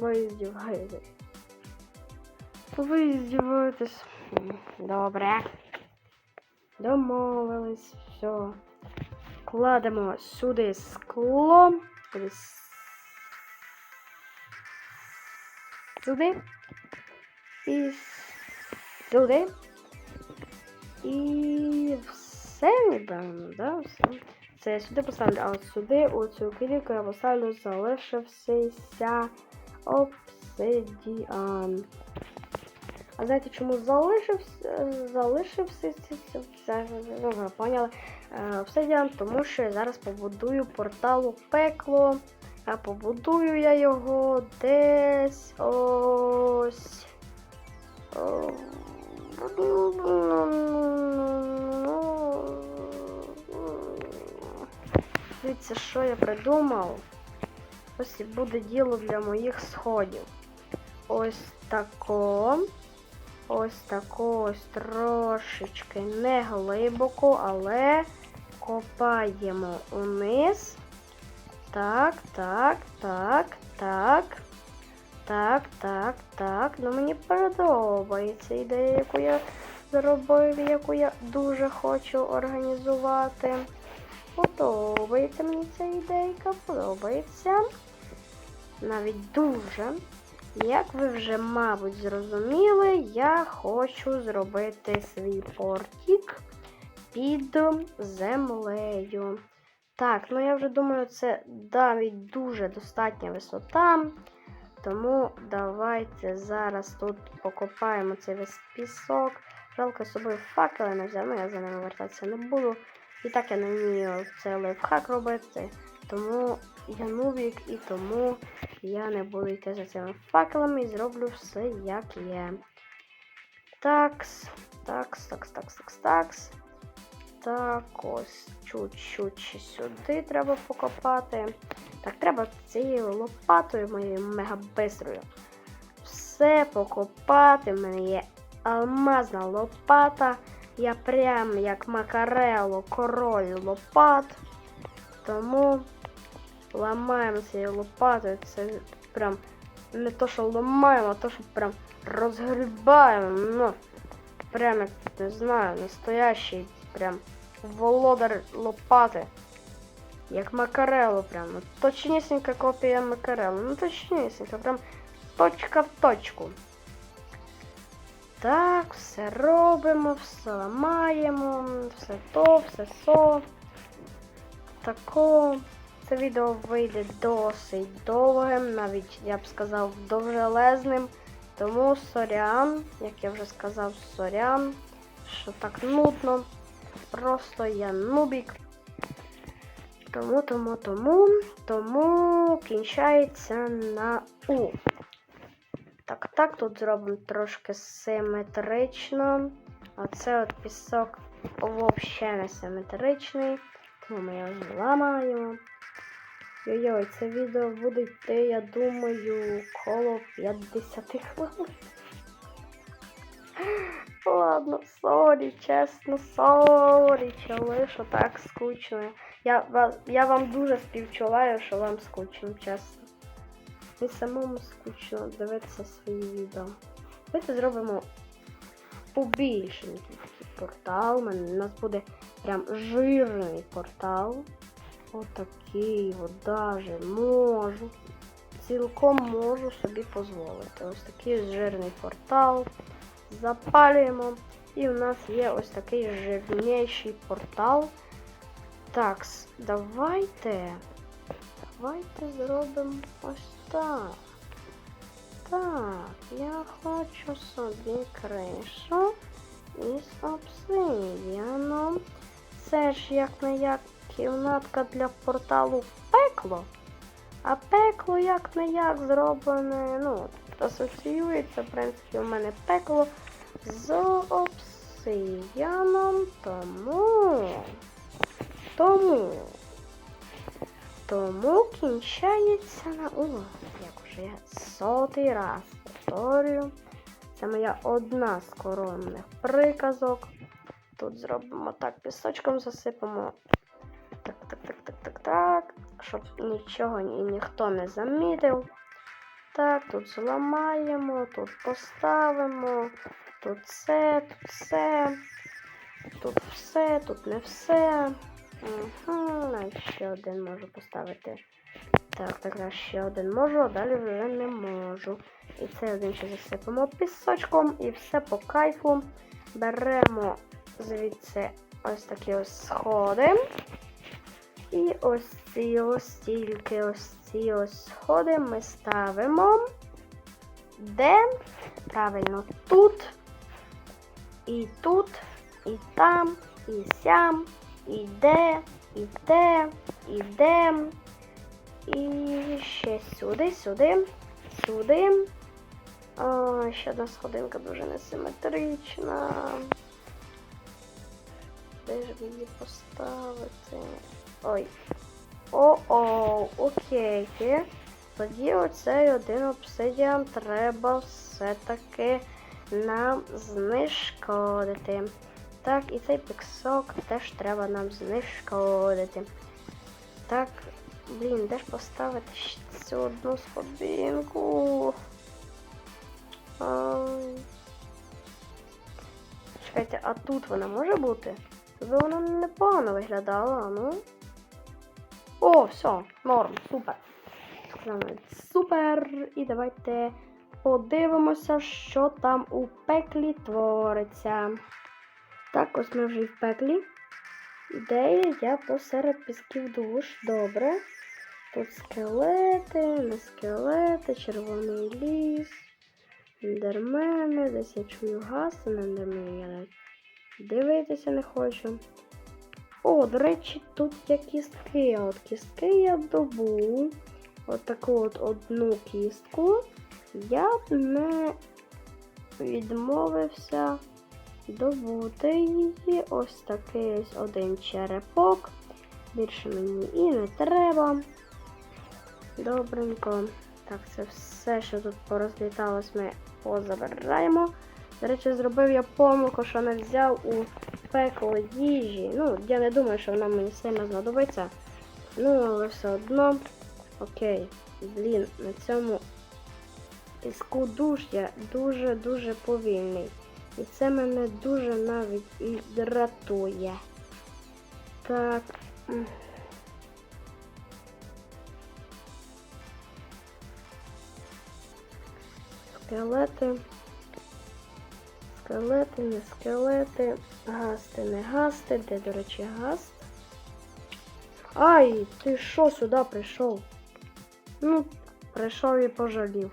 Ви здіваєтесь. Ви здіваєтесь. Добре. Домовились, все. Кладемо сюди скло. Сюди. І сюди. І все, напевно, да, все. Це я сюди поставлю, а от сюди, у цю клітку я поставлю залишився обсидіан. А знаєте, чому залишився, залишився, це, ну, поняли, Е, обсидіан? Тому що я зараз побудую портал у пекло, а побудую я його десь ось. О, Дивіться, що я придумав. Ось і буде діло для моїх сходів. Ось тако. Ось тако ось трошечки не глибоко, але копаємо униз. Так, так, так, так. Так, так, так. Ну мені подобається ідея, яку я зробив, яку я дуже хочу організувати. Подобається мені ця ідейка, подобається. Навіть дуже. Як ви вже, мабуть, зрозуміли, я хочу зробити свій портік під землею. Так, ну я вже думаю, це навіть дуже достатня висота. Тому давайте зараз тут покопаємо цей весь пісок. Жалко з собою факели не взяв, ну я за ними вертатися не буду. І так я не вмію цей лайфхак робити. Тому я нубік і тому я не буду йти за цими факелами і зроблю все як є. Такс, такс, такс, такс, такс, такс. Так, ось чуть-чуть сюди треба покопати. Так, треба цією лопатою моєю мегабистрою. Все покопати. В мене є алмазна лопата. Я прям як макарело, король лопат. Тому ламаємо цією лопатою. Це прям не то, що ламаємо, а то, що прям розгрібаємо. Ну, прям як не знаю, настоящий прям володар лопати. Як макарело прям. Ну, Точнісінька копія макарело. Ну точнісінька, прям точка в точку. Так, все робимо, все ламаємо, все то, все со. Тако. Це відео вийде досить довгим, навіть я б сказав довжелезним. Тому сорян, як я вже сказав, сорян, що так нудно. Просто я нубік. Тому, тому, тому, тому кінчається на У. Так, так, тут зробимо трошки симетрично. А це от пісок взагалі не симетричний. Тому ми його зламаємо. Йой-йой, це відео буде йти, я думаю, коло 50 хвилин. Ладно, сорі, чесно, сорі, чоли, що так скучно. Я, я вам дуже співчуваю, що вам скучно, чесно. І самому скучно дивитися свої відео. Давайте зробимо побільшенький такий портал. У нас буде прям жирний портал. Отакий, от даже можу. Цілком можу собі дозволити. Ось такий жирний портал. Запалюємо. І у нас є ось такий жирніший портал. Так, давайте. Давайте зробимо ось так. Так, я хочу собі кришу із обсидіаном. Це ж як не як кімнатка для порталу пекло. А пекло як не як зроблене, ну, асоціюється, в принципі, у мене пекло з обсидіаном, тому. Тому. Тому кінчається на О, як вже я сотий раз повторюю. Це моя одна з коронних приказок. Тут зробимо так, пісочком засипемо. Щоб нічого і ніхто не замітив. Так, тут зламаємо, тут поставимо, тут це, тут все, тут все, тут не все. Угу, ще один можу поставити. Так, так, ще один можу, а далі вже не можу. І цей один ще засипемо пісочком і все по кайфу. Беремо звідси ось такі ось сходи. І ось ці ось тільки ось ці ось сходи ми ставимо. Де? Правильно, тут. І тут, і там, і сям, і де, і де, і де. І ще сюди, сюди, сюди. О, ще одна сходинка дуже несиметрична. Де ж її поставити? Ой. О-о, окей. Тоді оцей один обсидіан треба все-таки нам знешкодити. Так, і цей піксок теж треба нам знешкодити. Так, блін, де ж поставити цю одну сходинку? Ай. Чекайте, а тут вона може бути? Би вона непогано виглядала, ну. О, все, норм, супер. Супер. І давайте подивимося, що там у пеклі твориться. Так, ось ми вже і в пеклі. Ідея я посеред пісків душ. Добре. Тут скелети, не скелети, червоний ліс, ендермени, десь я чую газ, на ендермени я дивитися не хочу. О, до речі, тут є кістки. От кістки я добу. От таку от одну кістку. Я б не відмовився добути її. Ось такий ось один черепок. Більше мені і не треба. Добренько. Так, це все, що тут порозліталось, ми позабираємо. До речі, зробив я помилку, що не взяв у пекло їжі. Ну, я не думаю, що вона мені сильно знадобиться. Ну, але все одно. Окей. Блін, на цьому піску душ я дуже-дуже повільний. І це мене дуже навіть дратує. Так. Скелети. Скелети, не скелети. Гасти, не гасти. Де, до речі, гаст? Ай, ти що сюди прийшов? Ну, прийшов і пожалів.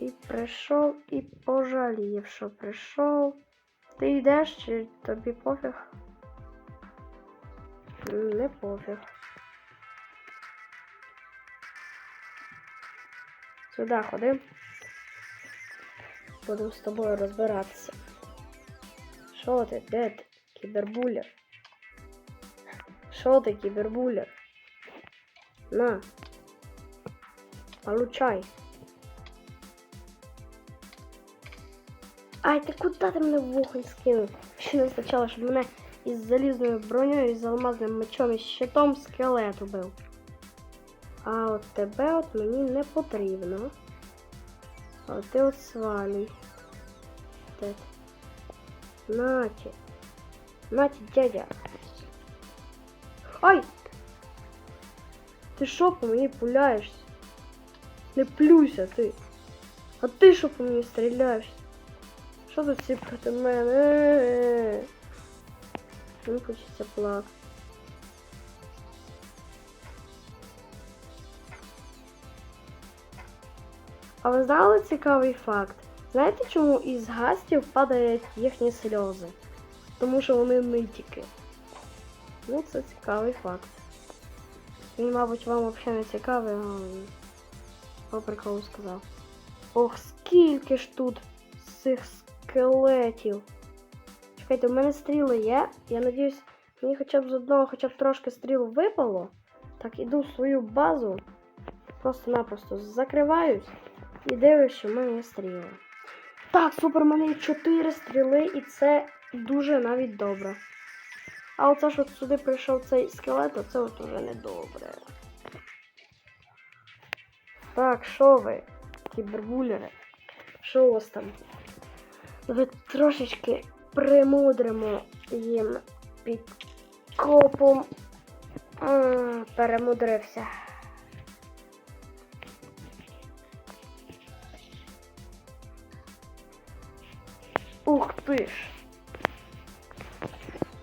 І прийшов і пожалів, що прийшов. Ти йдеш чи тобі пофіг? Не пофіг. Сюди ходи. Будемо з тобою розбиратися. Що ти? Де ти? Кібербулер? Що ти, кібербулер? На. Получай. Ай, ти куди ти мене в вогонь скинув? Ще не вистачало, щоб мене із залізною бронею, із алмазним мечом і щитом скелет убив. А от тебе от мені не потрібно. А ти от свалюй. Де ти? Наті. Наті, дядя. Ай! Ти що по мені пуляєшся? Не плюйся ти. А ти що по мені стріляєшся? Що тут всі проти мене? Мені хочеться плакати. А ви знали цікавий факт? Знаєте, чому із гастів падають їхні сльози? Тому що вони нитіки. Ну, це цікавий факт. Він, мабуть, вам взагалі не цікавий, але по приколу сказав. Ох, скільки ж тут цих скелетів. Чекайте, у мене стріли є. Я надіюсь, мені хоча б з одного хоча б трошки стріл випало. Так, іду в свою базу. Просто-напросто закриваюсь і дивлюсь, що в мене є стріли. Так, супер, у мене є 4 стріли, і це дуже навіть добре. А оце ж от сюди прийшов цей скелет, а це от уже не добре. Так, що ви, кібербулери? Що у вас там? Ви трошечки примудримо їм під копом. М, Перемудрився. Ж!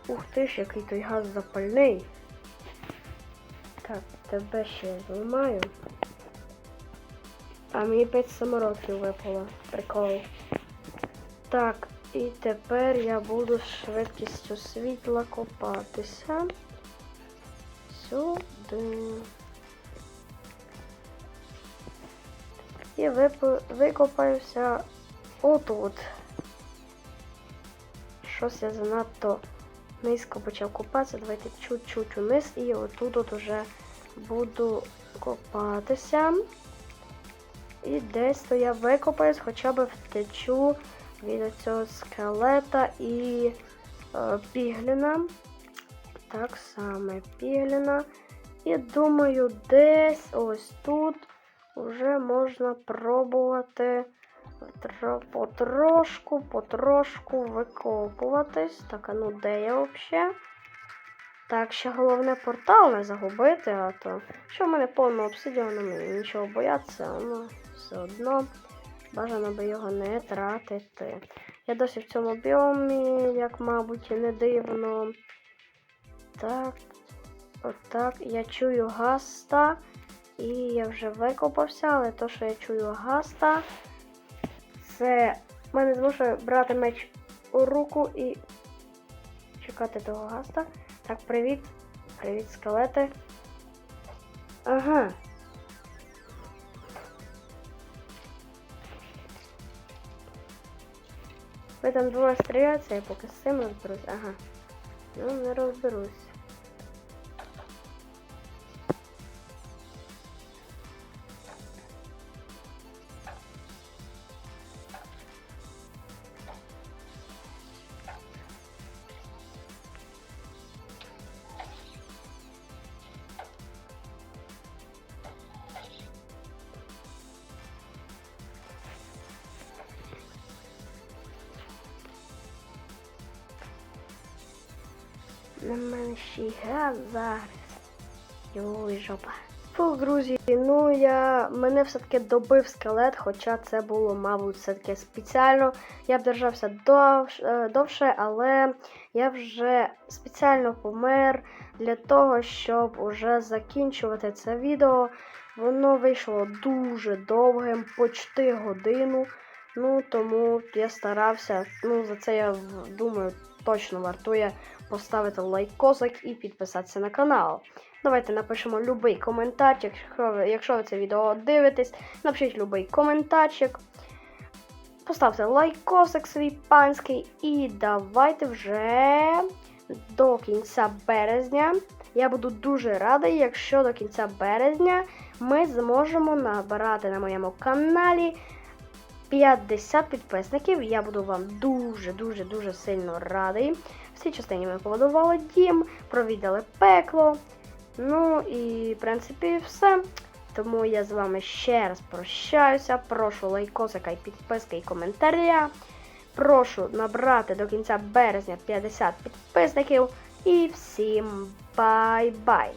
Ух ти ж, який той газ запальний. Так, тебе ще зламаю. А мені 5 самородків випало. Прикол. Так, і тепер я буду з швидкістю світла копатися. Сюди. І вип... викопаюся отут. Щось я занадто низько почав копатися. Давайте чуть-чуть униз і отут от уже буду копатися. І десь то я викопаюсь, хоча б втечу від цього скелета і е, пігліна. Так саме пігліна. І думаю, десь ось тут вже можна пробувати потрошку, потрошку викопуватись. Так, а ну де я взагалі? Так, ще головне портал не загубити, а то що в мене повно обсидіану, мені нічого боятися, ну все одно бажано би його не тратити. Я досі в цьому біомі, як мабуть, і не дивно. Так, отак, я чую гаста. І я вже викопався, але то, що я чую гаста, це мене змушує брати меч у руку і чекати того гаста. Так, привіт. Привіт, скелети. Ага. Ви там двоє стріляться, я поки з цим розберусь. Ага. Ну, не розберусь. На мене ще газ зараз. Йой, жопа. Фух, друзі, ну я мене все-таки добив скелет, хоча це було, мабуть, все-таки спеціально. Я б держався довш, е, довше, але я вже спеціально помер для того, щоб уже закінчувати це відео. Воно вийшло дуже довгим, почти годину. Ну, тому я старався. Ну, за це я думаю, точно вартує поставити лайкосик і підписатися на канал. Давайте напишемо любий коментар, якщо ви, якщо ви це відео дивитесь, напишіть любий коментарчик. Поставте лайкосик свій панський і давайте вже до кінця березня. Я буду дуже радий, якщо до кінця березня ми зможемо набирати на моєму каналі 50 підписників. Я буду вам дуже-дуже дуже сильно радий. В цій частині ми побудували дім, провідали пекло. Ну і, в принципі, все. Тому я з вами ще раз прощаюся. Прошу лайкосика і підписки і коментаря. Прошу набрати до кінця березня 50 підписників. І всім бай-бай!